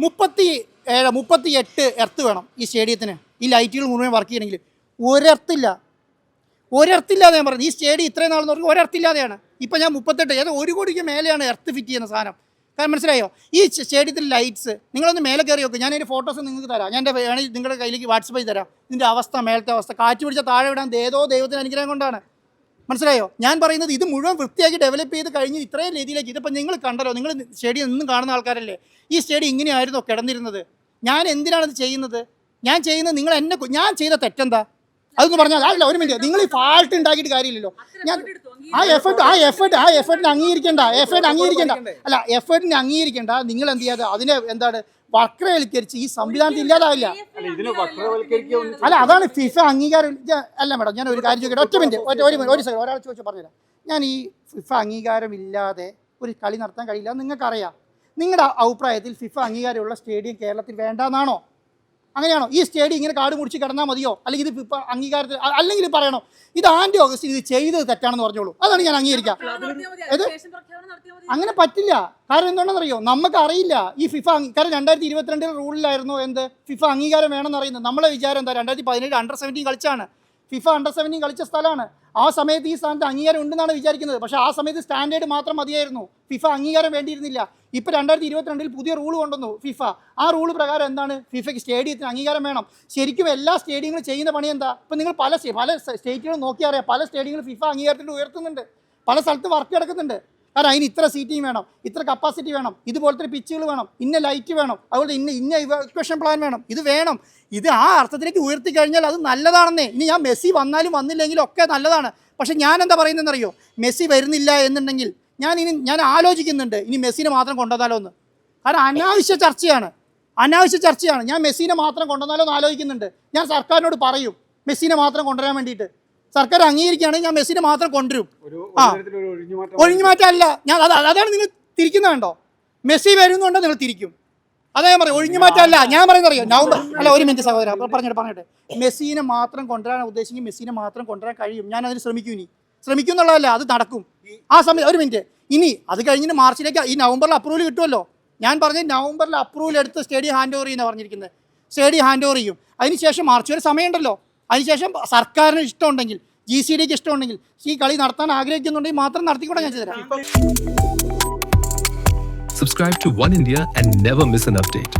മുപ്പത്തി ഏഴ് മുപ്പത്തി എട്ട് എർത്ത് വേണം ഈ സ്റ്റേഡിയത്തിന്. ഈ ലൈറ്റുകൾ മുഴുവൻ വർക്ക് ചെയ്യണമെങ്കിൽ. ഒരെർത്തില്ല. ഒരെർത്തില്ലാതെ ഞാൻ പറഞ്ഞു ഈ സ്റ്റേഡിയം ഇത്രയും നാളെന്ന് പറഞ്ഞാൽ ഒരെർത്തില്ലാതെയാണ്. ഇപ്പം ഞാൻ മുപ്പത്തെട്ട് ഏതോ ഒരു കോടിക്ക് മേലെയാണ് എർത്ത് ഫിറ്റ് ചെയ്യുന്ന സാധനം. കാരണം മനസ്സിലായോ? ഈ സ്റ്റേഡിയത്തിന്റെ ലൈറ്റ്സ് നിങ്ങളൊന്ന് മേലെ കയറി നോക്ക്. ഞാൻ അതിന്റെ ഫോട്ടോസ് നിങ്ങൾക്ക് തരാം. ഞാൻ എന്റെ വേണമെങ്കിൽ നിങ്ങളുടെ കയ്യിലേക്ക് വാട്സപ്പ് ചെയ്ത് തരാം. ഇതിന്റെ അവസ്ഥ മേലത്തെ അവസ്ഥ. കാറ്റ് പിടിച്ച താഴെ വിടാൻ ഏതോ ദൈവത്തിന് അനുഗ്രഹം കൊണ്ടാണ്. മനസ്സിലായോ? ഞാൻ പറയുന്നത് ഇത് മുഴുവൻ വൃത്തിയാക്കി ഡെവലപ്പ് ചെയ്ത് കഴിഞ്ഞ് ഇത്രയും രീതിയിലേക്ക് ഇതിപ്പോൾ നിങ്ങൾ കണ്ടല്ലോ നിങ്ങൾ സ്റ്റേഡിയം നിന്നും കാണുന്ന ആൾക്കാരല്ലേ? ഈ സ്റ്റേഡിയം ഇങ്ങനെയായിരുന്നോ കിടന്നിരുന്നത്. ഞാൻ എന്തിനാണ് ഇത് ചെയ്യുന്നത്? ഞാൻ ചെയ്യുന്നത് നിങ്ങൾ എന്നെ ഞാൻ ചെയ്ത തെറ്റെന്താ? അതൊന്ന് പറഞ്ഞാൽ അല്ല ഒരു മിനിറ്റ് നിങ്ങൾ ഈ ഫാൾട്ട് ഉണ്ടാക്കിയിട്ട് കാര്യമില്ലല്ലോ. ഞാൻ ആ എഫേർട്ട് ആ എഫേർട്ട് ആ എഫേർട്ടിനെ അംഗീകരിക്കേണ്ട എഫേർട്ട് അംഗീകരിക്കേണ്ട. അല്ല എഫേർട്ടിനെ അംഗീകരിക്കേണ്ട. നിങ്ങൾ എന്ത് ചെയ്യാതെ അതിനെ എന്താണ് വക്രവൽക്കരിച്ച് ഈ സംവിധാനത്തിൽ ഇല്ലാതാവില്ല. അല്ല അതാണ് ഫിഫ അംഗീകാരം. അല്ല മേഡം ഞാൻ ഒരു കാര്യം ചോദിക്കട്ടെ. ഒറ്റ മിനിറ്റ് ഒറ്റ ഒരു മിനിറ്റ് ഒരു സെക്കൻഡ് ഒരാൾ ചോദിച്ചു പറഞ്ഞുതരാം. ഞാൻ ഈ ഫിഫ അംഗീകാരം ഇല്ലാതെ ഒരു കളി നടത്താൻ കഴിയില്ല. എന്ന് നിങ്ങൾക്കറിയാം. നിങ്ങളുടെ അഭിപ്രായത്തിൽ ഫിഫ അംഗീകാരമുള്ള സ്റ്റേഡിയം കേരളത്തിൽ വേണ്ടെന്നാണോ? അങ്ങനെയാണോ? ഈ സ്റ്റേഡിയം ഇങ്ങനെ കാട് മുടിച്ച് കിടന്നാൽ മതിയോ? അല്ലെങ്കിൽ ഇത് അംഗീകാരത്തിൽ അല്ലെങ്കിൽ പറയണോ ഇത് ആന്റി ഓഗസ്റ്റ് ഇത് ചെയ്തത് തെറ്റാണെന്ന് പറഞ്ഞോളൂ. അതാണ് ഞാൻ അംഗീകരിക്കാം. ഏത്? അങ്ങനെ പറ്റില്ല. കാരണം എന്താണെന്നറിയോ നമുക്ക് അറിയില്ല ഈ ഫിഫ കാരണം രണ്ടായിരത്തി ഇരുപത്തിരണ്ടിൽ റൂളിലായിരുന്നു എന്ത്? ഫിഫ അംഗീകാരം വേണമെന്ന് അറിയുന്നത് നമ്മളെ വിചാരം എന്താ? രണ്ടായിരത്തി പതിനേഴ് അണ്ടർ സെവന്റീൻ കളിച്ചാണ്. ഫിഫ അണ്ടർ സെവന്റീൻ കളിച്ച സ്ഥലമാണ്. ആ സമയത്ത് ഈ സ്ഥാനത്ത് അംഗീകാരം ഉണ്ടെന്നാണ് വിചാരിക്കുന്നത്. പക്ഷേ ആ സമയത്ത് സ്റ്റാൻഡേർഡ് മാത്രം മതിയായിരുന്നു. ഫിഫ അംഗീകാരം വേണ്ടിയിരുന്നില്ല. ഇപ്പോൾ രണ്ടായിരത്തി ഇരുപത്തിരണ്ടിൽ പുതിയ റൂൾ കൊണ്ടുവന്നു ഫിഫ ആ റൂൾ പ്രകാരം എന്താണ്? ഫിഫയ്ക്ക് സ്റ്റേഡിയത്തിന് അംഗീകാരം വേണം. ശരിക്കും എല്ലാ സ്റ്റേഡിയങ്ങളും ചെയ്യുന്ന പണി എന്താ? ഇപ്പം നിങ്ങൾ പല പല സ്റ്റേറ്റുകളും നോക്കിയാൽ അറിയാം. പല സ്റ്റേഡിയങ്ങളും ഫിഫ അംഗീകാരത്തിൽ ഉയർത്തുന്നുണ്ട്. പല സ്ഥലത്ത് വർക്ക് കിടക്കുന്നുണ്ട് കാരണം അതിന് ഇത്ര സീറ്റിംഗ് വേണം ഇത്ര കപ്പാസിറ്റി വേണം ഇതുപോലത്തെ പിച്ചുകൾ വേണം ഇന്ന ലൈറ്റ് വേണം അതുപോലെ ഇന്ന ഇന്ന ഇക്വേഷൻ പ്ലാൻ വേണം ഇത് വേണം. ഇത് ആ അർത്ഥത്തിലേക്ക് ഉയർത്തി കഴിഞ്ഞാൽ അത് നല്ലതാണെന്നേ. ഇനി ഞാൻ മെസ്സി വന്നാലും വന്നില്ലെങ്കിലും ഒക്കെ നല്ലതാണ്. പക്ഷേ ഞാൻ എന്താ പറയുന്നതെന്നറിയോ? മെസ്സി വരുന്നില്ല എന്നുണ്ടെങ്കിൽ ഞാൻ ഇനി ഞാൻ ആലോചിക്കുന്നുണ്ട് ഇനി മെസ്സിനെ മാത്രം കൊണ്ടുവന്നാലോ എന്ന്. കാരണം അനാവശ്യ ചർച്ചയാണ്. അനാവശ്യ ചർച്ചയാണ്. ഞാൻ മെസ്സിനെ മാത്രം കൊണ്ടുവന്നാലോ എന്ന് ആലോചിക്കുന്നുണ്ട്. ഞാൻ സർക്കാരിനോട് പറയും മെസ്സിനെ മാത്രം കൊണ്ടുവരാൻ വേണ്ടിയിട്ട്. സർക്കാർ അംഗീകരിക്കുകയാണെങ്കിൽ ഞാൻ മെസ്സിനെ മാത്രം കൊണ്ടുവരും. ആ. ഒഴിഞ്ഞുമാറ്റമല്ല ഞാൻ അത് അതാണ് നിങ്ങൾ തിരിക്കുന്നത് കണ്ടോ? മെസ്സി വരുന്നുണ്ടോ നിങ്ങൾ തിരിക്കും. അതാ ഞാൻ പറയും ഒഴിഞ്ഞുമാറ്റമല്ല ഞാൻ പറയുന്നത് അറിയാം? നവംബർ അല്ല ഒരു മിനിറ്റ് സഹോദര. പറഞ്ഞിട്ട് പറഞ്ഞിട്ട്. മെസ്സിനെ മാത്രം കൊണ്ടുവരാൻ ഉദ്ദേശിക്കും മെസ്സിനെ മാത്രം കൊണ്ടുവരാൻ കഴിയും. ഞാൻ അതിന് ശ്രമിക്കും ഇനി. ശ്രമിക്കും എന്നുള്ളതല്ല അത് നടക്കും. ആ സമയം ഒരു മിനിറ്റ്. ഇനി അത് കഴിഞ്ഞിട്ട് മാർച്ചിലേക്ക് ഈ നവംബറിൽ അപ്രൂവൽ കിട്ടുമല്ലോ. ഞാൻ പറഞ്ഞ നവംബറിൽ അപ്രൂവൽ എടുത്ത് സ്റ്റേഡിയം ഹാൻഡ് ഓവർ ചെയ്യുന്ന പറഞ്ഞിരിക്കുന്നത്. സ്റ്റേഡിയം ഹാൻഡ് ഓവർ ചെയ്യും. അതിനുശേഷം മാർച്ച് വരെ സമയമുണ്ടല്ലോ. അതിനുശേഷം സർക്കാരിന് ഇഷ്ടമുണ്ടെങ്കിൽ ജി സി ഡിക്ക് ഇഷ്ടമുണ്ടെങ്കിൽ ഈ കളി നടത്താൻ ആഗ്രഹിക്കുന്നുണ്ടെങ്കിൽ മാത്രം നടത്തിക്കൂടെ ഞാൻ ചെയ്തുതരാം Subscribe to One India and never miss an update.